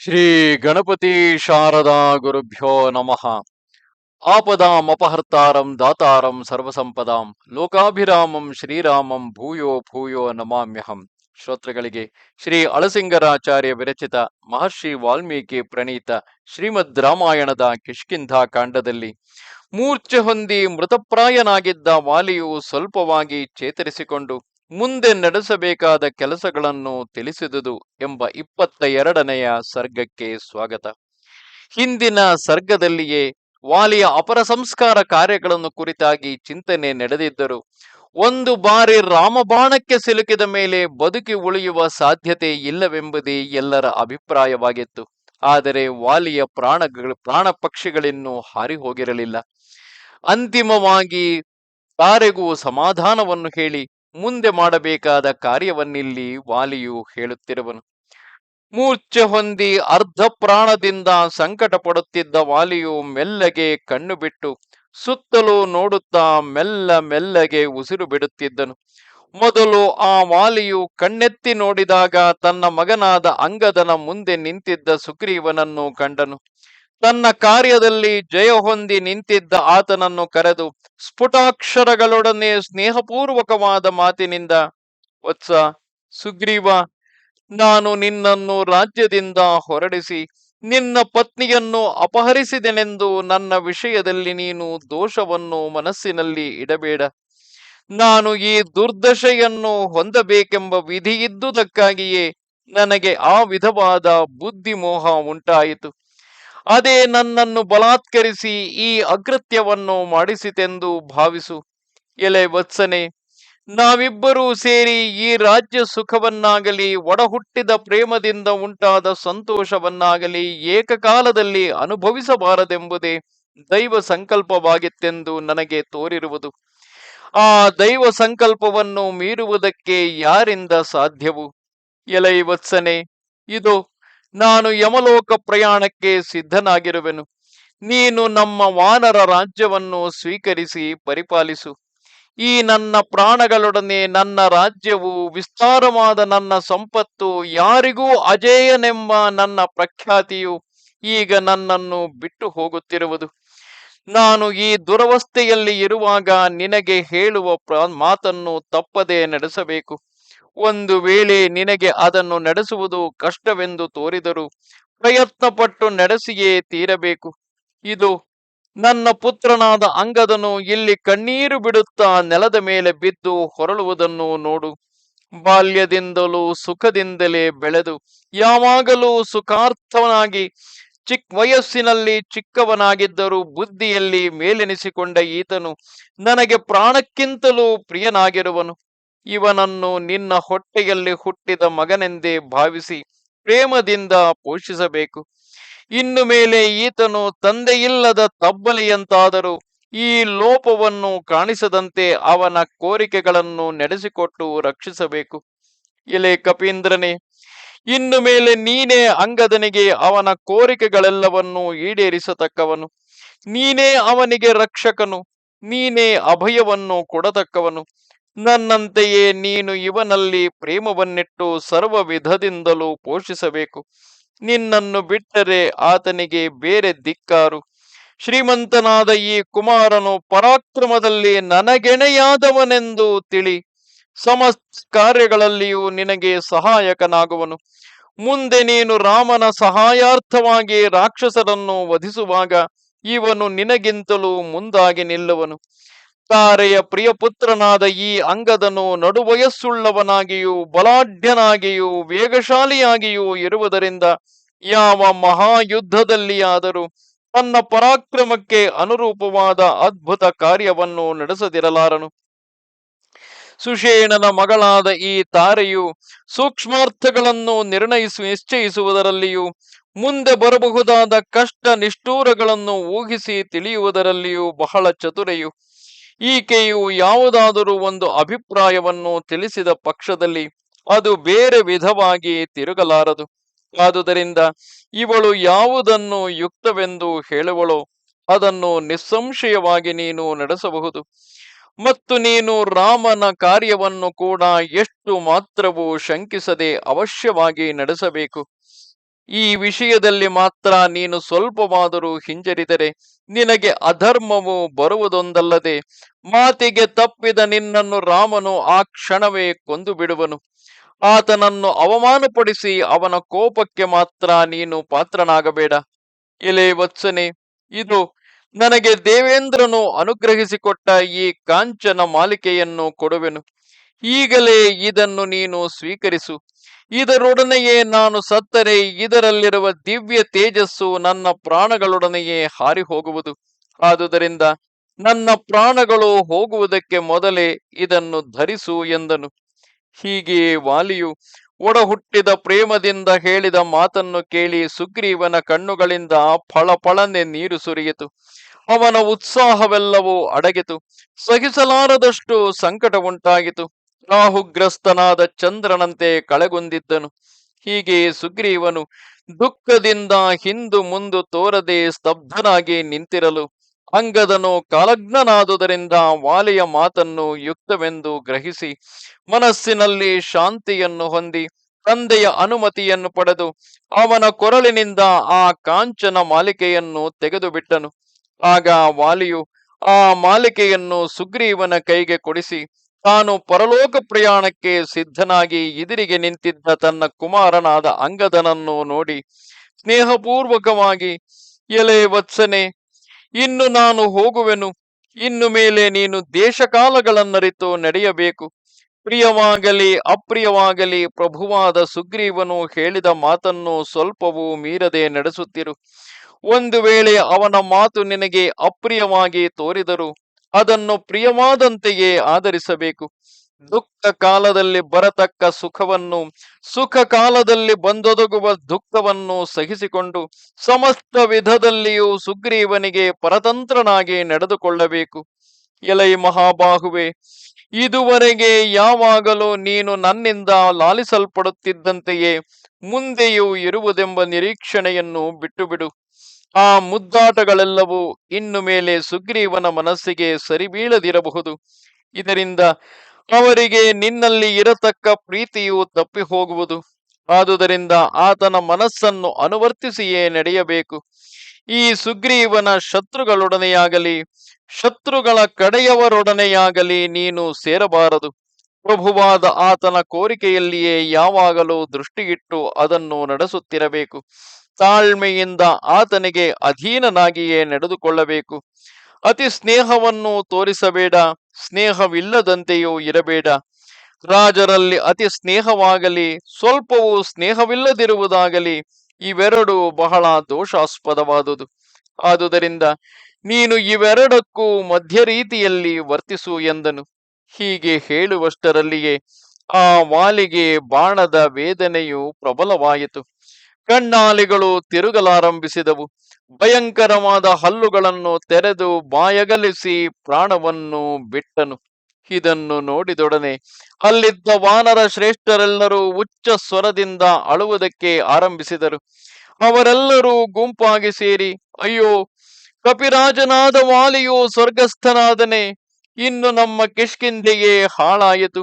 ಶ್ರೀ ಗಣಪತಿ ಶಾರದಾ ಗುರುಭ್ಯೋ ನಮಃ. ಆಪದಾಂ ಅಪಹರ್ತಾರಂ ದಾತಾರಂ ಸರ್ವಸಂಪದಾಂ ಲೋಕಾಭಿರಾಮಂ ಶ್ರೀರಾಮಂ ಭೂಯೋ ಭೂಯೋ ನಮಾಮ್ಯಹಂ. ಶ್ರೋತೃಗಳಿಗೆ ಶ್ರೀ ಅಳಸಿಂಗರಾಚಾರ್ಯ ವಿರಚಿತ ಮಹರ್ಷಿ ವಾಲ್ಮೀಕಿ ಪ್ರಣೀತ ಶ್ರೀಮದ್ ರಾಮಾಯಣದ ಕಿಷ್ಕಿಂಧ ಕಾಂಡದಲ್ಲಿ ಮೂರ್ಛೆ ಹೊಂದಿ ಮೃತಪ್ರಾಯನಾಗಿದ್ದ ವಾಲಿಯು ಸ್ವಲ್ಪವಾಗಿ ಚೇತರಿಸಿಕೊಂಡು ಮುಂದೆ ನಡೆಸಬೇಕಾದ ಕೆಲಸಗಳನ್ನು ತಿಳಿಸಿದುದು ಎಂಬ ಇಪ್ಪತ್ತ ಎರಡನೆಯ ಸರ್ಗಕ್ಕೆ ಸ್ವಾಗತ. ಹಿಂದಿನ ಸರ್ಗದಲ್ಲಿಯೇ ವಾಲಿಯ ಅಪರ ಸಂಸ್ಕಾರ ಕಾರ್ಯಗಳನ್ನು ಕುರಿತಾಗಿ ಚಿಂತನೆ ನಡೆದಿದ್ದರು. ಒಂದು ಬಾರಿ ರಾಮಬಾಣಕ್ಕೆ ಸಿಲುಕಿದ ಮೇಲೆ ಬದುಕಿ ಉಳಿಯುವ ಸಾಧ್ಯತೆ ಇಲ್ಲವೆಂಬುದೇ ಎಲ್ಲರ ಅಭಿಪ್ರಾಯವಾಗಿತ್ತು. ಆದರೆ ವಾಲಿಯ ಪ್ರಾಣ ಪ್ರಾಣ ಪಕ್ಷಿಗಳಿನ್ನೂ ಹಾರಿ ಹೋಗಿರಲಿಲ್ಲ ಅಂತಿಮವಾಗಿ ತಾರೆಗೂ ಸಮಾಧಾನವನ್ನು ಹೇಳಿ ಮುಂದೆ ಮಾಡಬೇಕಾದ ಕಾರ್ಯವನ್ನಿಲ್ಲಿ ವಾಲಿಯು ಹೇಳುತ್ತಿರುವನು. ಮೂರ್ಛೆ ಹೊಂದಿ ಅರ್ಧ ಪ್ರಾಣದಿಂದ ಸಂಕಟ ಪಡುತ್ತಿದ್ದ ವಾಲಿಯು ಮೆಲ್ಲಗೆ ಕಣ್ಣು ಬಿಟ್ಟು ಸುತ್ತಲೂ ನೋಡುತ್ತಾ ಮೆಲ್ಲ ಮೆಲ್ಲಗೆ ಉಸಿರು ಬಿಡುತ್ತಿದ್ದನು. ಮೊದಲು ಆ ವಾಲಿಯು ಕಣ್ಣೆತ್ತಿ ನೋಡಿದಾಗ ತನ್ನ ಮಗನಾದ ಅಂಗದನ ಮುಂದೆ ನಿಂತಿದ್ದ ಸುಗ್ರೀವನನ್ನು ಕಂಡನು. ತನ್ನ ಕಾರ್ಯದಲ್ಲಿ ಜಯ ಹೊಂದಿ ನಿಂತಿದ್ದ ಆತನನ್ನು ಕರೆದು ಸ್ಫುಟಾಕ್ಷರಗಳೊಡನೆ ಸ್ನೇಹಪೂರ್ವಕವಾದ ಮಾತಿನಿಂದ, ವತ್ಸ, ಸುಗ್ರೀವ, ನಾನು ನಿನ್ನನ್ನು ರಾಜ್ಯದಿಂದ ಹೊರಡಿಸಿ ನಿನ್ನ ಪತ್ನಿಯನ್ನು ಅಪಹರಿಸಿದೆನೆಂದು ನನ್ನ ವಿಷಯದಲ್ಲಿ ನೀನು ದೋಷವನ್ನು ಮನಸ್ಸಿನಲ್ಲಿ ಇಡಬೇಡ. ನಾನು ಈ ದುರ್ದಶೆಯನ್ನು ಹೊಂದಬೇಕೆಂಬ ವಿಧಿ ಇದ್ದುದಕ್ಕಾಗಿಯೇ ನನಗೆ ಆ ವಿಧವಾದ ಬುದ್ಧಿಮೋಹ ಉಂಟಾಯಿತು. ಅದೇ ನನ್ನನ್ನು ಬಲಾತ್ಕರಿಸಿ ಈ ಅಕೃತ್ಯವನ್ನು ಮಾಡಿಸಿತೆಂದು ಭಾವಿಸು. ಎಲೆ ವತ್ಸನೆ, ನಾವಿಬ್ಬರೂ ಸೇರಿ ಈ ರಾಜ್ಯ ಸುಖವನ್ನಾಗಲಿ, ಒಡಹುಟ್ಟಿದ ಪ್ರೇಮದಿಂದ ಉಂಟಾದ ಸಂತೋಷವನ್ನಾಗಲಿ ಏಕಕಾಲದಲ್ಲಿ ಅನುಭವಿಸಬಾರದೆಂಬುದೇ ದೈವ ಸಂಕಲ್ಪವಾಗಿತ್ತೆಂದು ನನಗೆ ತೋರಿರುವುದು. ಆ ದೈವ ಸಂಕಲ್ಪವನ್ನು ಮೀರುವುದಕ್ಕೆ ಯಾರಿಂದ ಸಾಧ್ಯವು? ಎಲೈ ವತ್ಸನೆ, ಇದು ನಾನು ಯಮಲೋಕ ಪ್ರಯಾಣಕ್ಕೆ ಸಿದ್ಧನಾಗಿರುವೆನು. ನೀನು ನಮ್ಮ ವಾನರ ರಾಜ್ಯವನ್ನು ಸ್ವೀಕರಿಸಿ ಪರಿಪಾಲಿಸು. ಈ ನನ್ನ ಪ್ರಾಣಗಳೊಡನೆ ನನ್ನ ರಾಜ್ಯವು ವಿಸ್ತಾರವಾದ ನನ್ನ ಸಂಪತ್ತು ಯಾರಿಗೂ ಅಜೇಯನೆಂಬ ನನ್ನ ಪ್ರಖ್ಯಾತಿಯು ಈಗ ನನ್ನನ್ನು ಬಿಟ್ಟು ಹೋಗುತ್ತಿರುವುದು. ನಾನು ಈ ದುರವಸ್ಥೆಯಲ್ಲಿ ಇರುವಾಗ ನಿನಗೆ ಹೇಳುವ ಮಾತನ್ನು ತಪ್ಪದೆ ನಡೆಸಬೇಕು. ಒಂದು ವೇಳೆ ನಿನಗೆ ಅದನ್ನು ನಡೆಸುವುದು ಕಷ್ಟವೆಂದು ತೋರಿದರು ಪ್ರಯತ್ನಪಟ್ಟು ನಡೆಸಿಯೇ ತೀರಬೇಕು. ಇದು ನನ್ನ ಪುತ್ರನಾದ ಅಂಗದನು ಇಲ್ಲಿ ಕಣ್ಣೀರು ಬಿಡುತ್ತಾ ನೆಲದ ಮೇಲೆ ಬಿದ್ದು ಹೊರಳುವುದನ್ನು ನೋಡು. ಬಾಲ್ಯದಿಂದಲೂ ಸುಖದಿಂದಲೇ ಬೆಳೆದು ಯಾವಾಗಲೂ ಸುಖಾರ್ಥವನಾಗಿ ಚಿಕ್ಕ ವಯಸ್ಸಿನಲ್ಲಿ ಚಿಕ್ಕವನಾಗಿದ್ದರೂ ಬುದ್ಧಿಯಲ್ಲಿ ಮೇಲೆನಿಸಿಕೊಂಡ ಈತನು ನನಗೆ ಪ್ರಾಣಕ್ಕಿಂತಲೂ ಪ್ರಿಯನಾಗಿರುವನು. ಇವನನ್ನು ನಿನ್ನ ಹೊಟ್ಟೆಯಲ್ಲಿ ಹುಟ್ಟಿದ ಮಗನೆಂದೇ ಭಾವಿಸಿ ಪ್ರೇಮದಿಂದ ಪೋಷಿಸಬೇಕು. ಇನ್ನು ಮೇಲೆ ಈತನು ತಂದೆಯಿಲ್ಲದ ತಬ್ಬಲಿಯಂತಾದರೂ ಈ ಲೋಪವನ್ನು ಕಾಣಿಸದಂತೆ ಅವನ ಕೋರಿಕೆಗಳನ್ನು ನಡೆಸಿಕೊಟ್ಟು ರಕ್ಷಿಸಬೇಕು. ಎಲೆ ಕಪೀಂದ್ರನೇ, ಇನ್ನು ಮೇಲೆ ನೀನೇ ಅಂಗದನಿಗೆ ಅವನ ಕೋರಿಕೆಗಳೆಲ್ಲವನ್ನೂ ಈಡೇರಿಸತಕ್ಕವನು. ನೀನೇ ಅವನಿಗೆ ರಕ್ಷಕನು, ನೀನೇ ಅಭಯವನ್ನು ಕೊಡತಕ್ಕವನು. ನನ್ನಂತೆಯೇ ನೀನು ಇವನಲ್ಲಿ ಪ್ರೇಮವನ್ನಿಟ್ಟು ಸರ್ವ ವಿಧದಿಂದಲೂ ಪೋಷಿಸಬೇಕು. ನಿನ್ನನ್ನು ಬಿಟ್ಟರೆ ಆತನಿಗೆ ಬೇರೆ ದಿಕ್ಕಾರು ಶ್ರೀಮಂತನಾದ ಈ ಕುಮಾರನು ಪರಾಕ್ರಮದಲ್ಲಿ ನನಗೆಣೆಯಾದವನೆಂದು ತಿಳಿ. ಸಮಸ್ತ ಕಾರ್ಯಗಳಲ್ಲಿಯೂ ನಿನಗೆ ಸಹಾಯಕನಾಗುವನು. ಮುಂದೆ ನೀನು ರಾಮನ ಸಹಾಯಾರ್ಥವಾಗಿ ರಾಕ್ಷಸರನ್ನು ವಧಿಸುವಾಗ ಇವನು ನಿನಗಿಂತಲೂ ಮುಂದಾಗಿ ನಿಲ್ಲುವನು. ತಾರೆಯ ಪ್ರಿಯ ಪುತ್ರನಾದ ಈ ಅಂಗದನು ನಡುವಯಸ್ಸುಳ್ಳವನಾಗಿಯೂ, ಬಲಾಢ್ಯನಾಗಿಯೂ, ವೇಗಶಾಲಿಯಾಗಿಯೂ ಇರುವುದರಿಂದ ಯಾವ ಮಹಾಯುದ್ಧದಲ್ಲಿಯಾದರೂ ತನ್ನ ಪರಾಕ್ರಮಕ್ಕೆ ಅನುರೂಪವಾದ ಅದ್ಭುತ ಕಾರ್ಯವನ್ನು ನಡೆಸದಿರಲಾರನು. ಸುಷೇಣನ ಮಗಳಾದ ಈ ತಾರೆಯು ಸೂಕ್ಷ್ಮಾರ್ಥಗಳನ್ನು ನಿರ್ಣಯಿಸು, ನಿಶ್ಚಯಿಸುವುದರಲ್ಲಿಯೂ, ಮುಂದೆ ಬರಬಹುದಾದ ಕಷ್ಟ ನಿಷ್ಠೂರಗಳನ್ನು ಊಹಿಸಿ ತಿಳಿಯುವುದರಲ್ಲಿಯೂ ಬಹಳ ಚತುರೆಯು ಈಕೆಯು ಯಾವುದಾದರೂ ಒಂದು ಅಭಿಪ್ರಾಯವನ್ನು ತಿಳಿಸಿದ ಪಕ್ಷದಲ್ಲಿ ಅದು ಬೇರೆ ವಿಧವಾಗಿ ತಿರುಗಲಾರದು. ಆದುದರಿಂದ ಇವಳು ಯಾವುದನ್ನು ಯುಕ್ತವೆಂದು ಹೇಳುವಳೋ ಅದನ್ನು ನಿಸ್ಸಂಶಯವಾಗಿ ನೀನು ನಡೆಸಬಹುದು. ಮತ್ತು ನೀನು ರಾಮನ ಕಾರ್ಯವನ್ನು ಕೂಡ ಎಷ್ಟು ಮಾತ್ರವೂ ಶಂಕಿಸದೆ ಅವಶ್ಯವಾಗಿ ನಡೆಸಬೇಕು. ಈ ವಿಷಯದಲ್ಲಿ ಮಾತ್ರ ನೀನು ಸ್ವಲ್ಪವಾದರೂ ಹಿಂಜರಿದರೆ ನಿನಗೆ ಅಧರ್ಮವು ಬರುವುದೊಂದಲ್ಲದೆ ಮಾತಿಗೆ ತಪ್ಪಿದ ನಿನ್ನನ್ನು ರಾಮನು ಆ ಕ್ಷಣವೇ ಕೊಂದು ಬಿಡುವನು ಆತನನ್ನು ಅವಮಾನಪಡಿಸಿ ಅವನ ಕೋಪಕ್ಕೆ ಮಾತ್ರ ನೀನು ಪಾತ್ರನಾಗಬೇಡ. ಎಲೆ ವತ್ಸನೆ, ಇದು ನನಗೆ ದೇವೇಂದ್ರನು ಅನುಗ್ರಹಿಸಿಕೊಟ್ಟ ಈ ಕಾಂಚನ ಮಾಲಿಕೆಯನ್ನು ಕೊಡುವೆನು. ಈಗಲೇ ಇದನ್ನು ನೀನು ಸ್ವೀಕರಿಸು. ಇದರೊಡನೆಯೇ ನಾನು ಸತ್ತರೆ, ಇದರಲ್ಲಿರುವ ದಿವ್ಯ ತೇಜಸ್ಸು ನನ್ನ ಪ್ರಾಣಗಳೊಡನೆಯೇ ಹಾರಿ ಹೋಗುವುದು ಆದುದರಿಂದ ನನ್ನ ಪ್ರಾಣಗಳು ಹೋಗುವುದಕ್ಕೆ ಮೊದಲೇ ಇದನ್ನು ಧರಿಸು ಎಂದನು. ಹೀಗೆ ವಾಲಿಯು ಒಡಹುಟ್ಟಿದ ಪ್ರೇಮದಿಂದ ಹೇಳಿದ ಮಾತನ್ನು ಕೇಳಿ ಸುಗ್ರೀವನ ಕಣ್ಣುಗಳಿಂದ ಫಳಫಳನೆ ನೀರು ಸುರಿಯಿತು. ಅವನ ಉತ್ಸಾಹವೆಲ್ಲವೂ ಅಡಗಿತು. ಸಹಿಸಲಾರದಷ್ಟು ಸಂಕಟ ಉಂಟಾಗಿತು ರಾಹುಗ್ರಸ್ತನಾದ ಚಂದ್ರನಂತೆ ಕಳೆಗುಂದಿದ್ದನು ಹೀಗೆ ಸುಗ್ರೀವನು ದುಃಖದಿಂದ ಹಿಂದು ಮುಂದು ತೋರದೆ ಸ್ತಬ್ಧನಾಗಿ ನಿಂತಿರಲು ಅಂಗದನು ಕಾಲಜ್ಞನಾದುದರಿಂದ ವಾಲಿಯ ಮಾತನ್ನು ಯುಕ್ತವೆಂದು ಗ್ರಹಿಸಿ ಮನಸ್ಸಿನಲ್ಲಿ ಶಾಂತಿಯನ್ನು ಹೊಂದಿ ತಂದೆಯ ಅನುಮತಿಯನ್ನು ಪಡೆದು ಅವನ ಕೊರಳಿನಿಂದ ಆ ಕಾಂಚನ ಮಾಲಿಕೆಯನ್ನು ತೆಗೆದು ಬಿಟ್ಟನು ಆಗ ವಾಲಿಯು ಆ ಮಾಲಿಕೆಯನ್ನು ಸುಗ್ರೀವನ ಕೈಗೆ ಕೊಡಿಸಿ ತಾನು ಪರಲೋಕ ಪ್ರಯಾಣಕ್ಕೆ ಸಿದ್ಧನಾಗಿ ಎದುರಿಗೆ ನಿಂತಿದ್ದ ತನ್ನ ಕುಮಾರನಾದ ಅಂಗದನನ್ನು ನೋಡಿ ಸ್ನೇಹಪೂರ್ವಕವಾಗಿ, ಎಲೆ ವತ್ಸನೆ, ಇನ್ನು ನಾನು ಹೋಗುವೆನು. ಇನ್ನು ಮೇಲೆ ನೀನು ದೇಶಕಾಲಗಳನ್ನರಿತು ನಡೆಯಬೇಕು. ಪ್ರಿಯವಾಗಲಿ, ಅಪ್ರಿಯವಾಗಲಿ, ಪ್ರಭುವಾದ ಸುಗ್ರೀವನು ಹೇಳಿದ ಮಾತನ್ನು ಸ್ವಲ್ಪವೂ ಮೀರದೆ ನಡೆಸುತ್ತಿರು. ಒಂದು ವೇಳೆ ಅವನ ಮಾತು ನಿನಗೆ ಅಪ್ರಿಯವಾಗಿ ತೋರಿದರು ಅದನ್ನು ಪ್ರಿಯವಾದಂತೆಯೇ ಆಧರಿಸಬೇಕು. ದುಃಖ ಕಾಲದಲ್ಲಿ ಬರತಕ್ಕ ಸುಖವನ್ನು, ಸುಖ ಕಾಲದಲ್ಲಿ ಬಂದೊದಗುವ ದುಃಖವನ್ನು ಸಹಿಸಿಕೊಂಡು ಸಮಸ್ತ ವಿಧದಲ್ಲಿಯೂ ಸುಗ್ರೀವನಿಗೆ ಪರತಂತ್ರನಾಗಿ ನಡೆದುಕೊಳ್ಳಬೇಕು. ಎಲೈ ಮಹಾಬಾಹುವೆ, ಇದುವರೆಗೆ ಯಾವಾಗಲೂ ನೀನು ನನ್ನಿಂದ ಲಾಲಿಸಲ್ಪಡುತ್ತಿದ್ದಂತೆಯೇ ಮುಂದೆಯೂ ಇರುವುದೆಂಬ ನಿರೀಕ್ಷಣೆಯನ್ನು ಬಿಟ್ಟುಬಿಡು. ಆ ಮುದ್ದಾಟಗಳೆಲ್ಲವೂ ಇನ್ನು ಮೇಲೆ ಸುಗ್ರೀವನ ಮನಸ್ಸಿಗೆ ಸರಿಬೀಳದಿರಬಹುದು. ಇದರಿಂದ ಅವರಿಗೆ ನಿನ್ನಲ್ಲಿ ಇರತಕ್ಕ ಪ್ರೀತಿಯು ತಪ್ಪಿ ಹೋಗುವುದು ಆದುದರಿಂದ ಆತನ ಮನಸ್ಸನ್ನು ಅನುವರ್ತಿಸಿಯೇ ನಡೆಯಬೇಕು. ಈ ಸುಗ್ರೀವನ ಶತ್ರುಗಳೊಡನೆಯಾಗಲಿ, ಶತ್ರುಗಳ ಕಡೆಯವರೊಡನೆಯಾಗಲಿ ನೀನು ಸೇರಬಾರದು. ಪ್ರಭುವಾದ ಆತನ ಕೋರಿಕೆಯಲ್ಲಿಯೇ ಯಾವಾಗಲೂ ದೃಷ್ಟಿಯಿಟ್ಟು ಅದನ್ನು ನಡೆಸುತ್ತಿರಬೇಕು. ತಾಳ್ಮೆಯಿಂದ ಆತನಿಗೆ ಅಧೀನನಾಗಿಯೇ ನಡೆದುಕೊಳ್ಳಬೇಕು. ಅತಿ ಸ್ನೇಹವನ್ನು ತೋರಿಸಬೇಡ, ಸ್ನೇಹವಿಲ್ಲದಂತೆಯೂ ಇರಬೇಡ. ರಾಜರಲ್ಲಿ ಅತಿ ಸ್ನೇಹವಾಗಲಿ, ಸ್ವಲ್ಪವೂ ಸ್ನೇಹವಿಲ್ಲದಿರುವುದಾಗಲಿ ಇವೆರಡು ಬಹಳ ದೋಷಾಸ್ಪದವಾದುದು. ಆದುದರಿಂದ ನೀನು ಇವೆರಡಕ್ಕೂ ಮಧ್ಯ ರೀತಿಯಲ್ಲಿ ವರ್ತಿಸು ಎಂದನು. ಹೀಗೆ ಹೇಳುವಷ್ಟರಲ್ಲಿಯೇ ಆ ವಾಲಿಗೆ ಬಾಣದ ವೇದನೆಯು ಪ್ರಬಲವಾಯಿತು. ಕಣ್ಣಾಲಿಗಳು ತಿರುಗಲಾರಂಭಿಸಿದವು. ಭಯಂಕರವಾದ ಹಲ್ಲುಗಳನ್ನು ತೆರೆದು ಬಾಯಗಲಿಸಿ ಪ್ರಾಣವನ್ನು ಬಿಟ್ಟನು. ಇದನ್ನು ನೋಡಿದೊಡನೆ ಅಲ್ಲಿದ್ದ ವಾನರ ಶ್ರೇಷ್ಠರೆಲ್ಲರೂ ಉಚ್ಚ ಸ್ವರದಿಂದ ಅಳುವುದಕ್ಕೆ ಆರಂಭಿಸಿದರು. ಅವರೆಲ್ಲರೂ ಗುಂಪಾಗಿ ಸೇರಿ, ಅಯ್ಯೋ, ಕಪಿರಾಜನಾದ ವಾಲಿಯು ಸ್ವರ್ಗಸ್ಥನಾದನೆ, ಇನ್ನು ನಮ್ಮ ಕಿಷ್ಕಿಂದೆಯೇ ಹಾಳಾಯಿತು.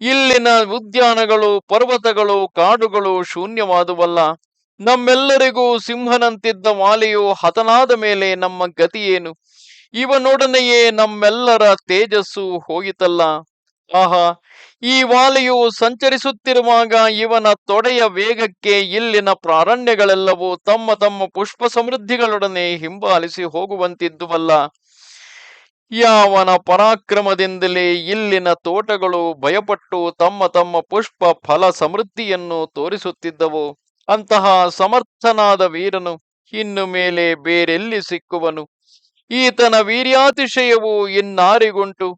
ಇಲ್ಲಿನ ಉದ್ಯಾನಗಳು, ಪರ್ವತಗಳು, ಕಾಡುಗಳು ಶೂನ್ಯವಾದುವಲ್ಲ. ನಮ್ಮೆಲ್ಲರಿಗೂ ಸಿಂಹನಂತಿದ್ದ ಮಾಲೆಯು ಹತನಾದ ಮೇಲೆ ನಮ್ಮ ಗತಿಯೇನು? ಇವನೊಡನೆಯೇ ನಮ್ಮೆಲ್ಲರ ತೇಜಸ್ಸು ಹೋಗಿತಲ್ಲ. ಆಹಾ, ಈ ವಾಲೆಯು ಸಂಚರಿಸುತ್ತಿರುವಾಗ ಇವನ ತೊಡೆಯ ವೇಗಕ್ಕೆ ಇಲ್ಲಿನ ಪ್ರಾರಣ್ಯಗಳೆಲ್ಲವೂ ತಮ್ಮ ತಮ್ಮ ಪುಷ್ಪ ಸಮೃದ್ಧಿಗಳೊಡನೆ ಹಿಂಬಾಲಿಸಿ ಹೋಗುವಂತಿದ್ದುವಲ್ಲ. ಯಾವನ ಪರಾಕ್ರಮದಿಂದಲೇ ಇಲ್ಲಿನ ತೋಟಗಳು ಭಯಪಟ್ಟು ತಮ್ಮ ತಮ್ಮ ಪುಷ್ಪ ಫಲ ಸಮೃದ್ಧಿಯನ್ನು ತೋರಿಸುತ್ತಿದ್ದವು. ಅಂತಹ ಸಮರ್ಥನಾದ ವೀರನು ಇನ್ನು ಮೇಲೆ ಬೇರೆಲ್ಲಿ ಸಿಕ್ಕುವನು? ಈತನ ವೀರ್ಯಾತಿಶಯವು ಇನ್ನಾರಿಗುಂಟು.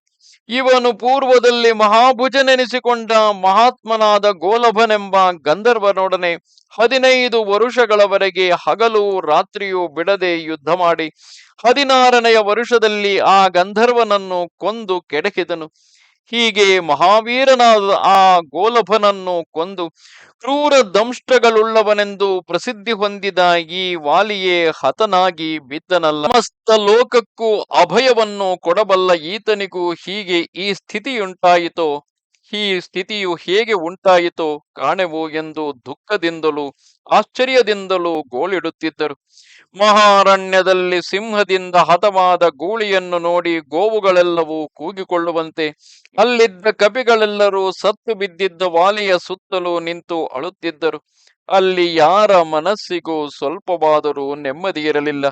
ಇವನು ಪೂರ್ವದಲ್ಲಿ ಮಹಾಭುಜನೆನಿಸಿಕೊಂಡ ಮಹಾತ್ಮನಾದ ಗೋಲಭನೆಂಬ ಗಂಧರ್ವನೊಡನೆ ಹದಿನೈದು ವರುಷಗಳವರೆಗೆ ಹಗಲು ರಾತ್ರಿಯೂ ಬಿಡದೆ ಯುದ್ಧ ಮಾಡಿ ಹದಿನಾರನೆಯ ವರುಷದಲ್ಲಿ ಆ ಗಂಧರ್ವನನ್ನು ಕೊಂದು ಕೆಡಕಿದನು. ಹೀಗೆ ಮಹಾವೀರನಾದ ಆ ಗೋಲಭನನ್ನು ಕೊಂದು ಕ್ರೂರ ದಂಷ್ಟಗಳುಳ್ಳವನೆಂದು ಪ್ರಸಿದ್ಧಿ ಹೊಂದಿದ ಈ ವಾಲಿಯೇ ಹತನಾಗಿ ಬಿದ್ದನಲ್ಲ. ಸಮಸ್ತ ಲೋಕಕ್ಕೂ ಅಭಯವನ್ನು ಕೊಡಬಲ್ಲ ಈತನಿಗೂ ಹೀಗೆ ಈ ಸ್ಥಿತಿಯುಂಟಾಯಿತೋ, ಈ ಸ್ಥಿತಿಯು ಹೇಗೆ ಉಂಟಾಯಿತೋ ಕಾಣೆವು ಎಂದು ದುಃಖದಿಂದಲೂ ಆಶ್ಚರ್ಯದಿಂದಲೂ ಗೋಳಿಡುತ್ತಿದ್ದರು. ಮಹಾರಣ್ಯದಲ್ಲಿ ಸಿಂಹದಿಂದ ಹತವಾದ ಗೂಳಿಯನ್ನು ನೋಡಿ ಗೋವುಗಳೆಲ್ಲವೂ ಕೂಗಿಕೊಳ್ಳುವಂತೆ. ಅಲ್ಲಿದ್ದ ಕಪಿಗಳೆಲ್ಲರೂ ಸತ್ತು ಬಿದ್ದಿದ್ದ ವಾಲಿಯ ಸುತ್ತಲೂ ನಿಂತು ಅಳುತ್ತಿದ್ದರು. ಅಲ್ಲಿ ಯಾರ ಮನಸ್ಸಿಗೂ ಸ್ವಲ್ಪವಾದರೂ ನೆಮ್ಮದಿ ಇರಲಿಲ್ಲ.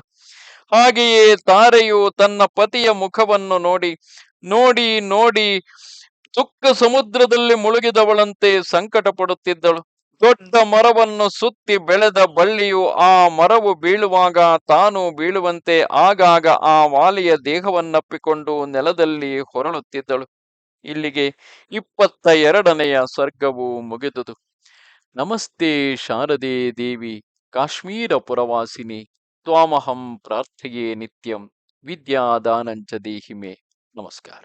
ಹಾಗೆಯೇ ತಾರೆಯು ತನ್ನ ಪತಿಯ ಮುಖವನ್ನು ನೋಡಿ ನೋಡಿ ನೋಡಿ ದುಃಖ ಸಮುದ್ರದಲ್ಲಿ ಮುಳುಗಿದವಳಂತೆ ಸಂಕಟ ಪಡುತ್ತಿದ್ದಳು ದೊಡ್ಡ ಮರವನ್ನು ಸುತ್ತಿ ಬೆಳೆದ ಬಳ್ಳಿಯು ಆ ಮರವು ಬೀಳುವಾಗ ತಾನು ಬೀಳುವಂತೆ ಆಗಾಗ ಆ ವಾಲಿಯ ದೇಹವನ್ನಪ್ಪಿಕೊಂಡು ನೆಲದಲ್ಲಿ ಹೊರಳುತ್ತಿದ್ದಳು. ಇಲ್ಲಿಗೆ ಇಪ್ಪತ್ತ ಎರಡನೆಯ ಸರ್ಗವು ಮುಗಿದುದು. ನಮಸ್ತೆ ಶಾರದೆ ದೇವಿ, ಕಾಶ್ಮೀರ ಪುರವಾಸಿನಿ, ತ್ವಾಮಹಂ ಪ್ರಾರ್ಥೆಯೇ ನಿತ್ಯಂ, ವಿದ್ಯಾದಾನಂಚ ದೇಹಿಮೆ. ನಮಸ್ಕಾರ.